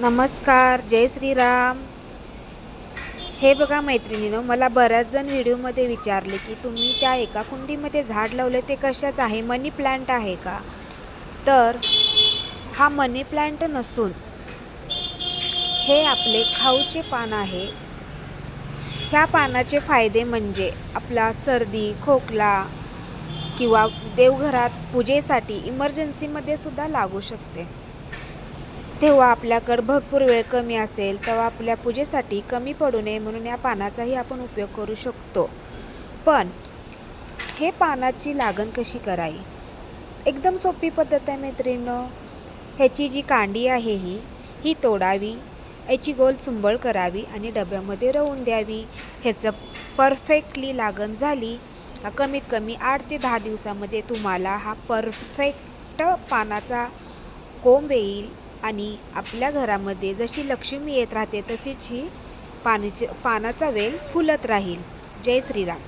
नमस्कार जय श्रीराम. हे बघा मैत्रिणीनं मला बऱ्याच जण व्हिडिओमध्ये विचारले की तुम्ही त्या एका कुंडीमध्ये झाड लावले ते कशाच आहे? मनी प्लांट आहे का? तर हा मनी प्लांट नसून हे आपले खाऊचे पान आहे. ह्या पानाचे फायदे म्हणजे आपला सर्दी खोकला किंवा देवघरात पूजेसाठी इमर्जन्सीमध्ये सुद्धा लागू शकते. तेव्हा आपल्याकडं भरपूर वेळ कमी असेल तेव्हा आपल्या पूजेसाठी कमी पडू नये म्हणून या पानाचाही आपण उपयोग करू शकतो. पण हे पानाची लागण कशी करावी? एकदम सोपी पद्धत आहे मैत्रिणीनं. ह्याची जी कांडी आहे ही ही तोडावी याची गोल चुंबळ करावी आणि डब्यामध्ये रवून द्यावी. ह्याचं परफेक्टली लागण झाली कमीत कमी आठ ते दहा दिवसामध्ये तुम्हाला हा परफेक्ट पानाचा कोंब येईल. आणि आपल्या घरामध्ये जशी लक्ष्मी येत राहते तशीच ही पानाची पानाचा वेल फुलत राहील. जय श्रीराम.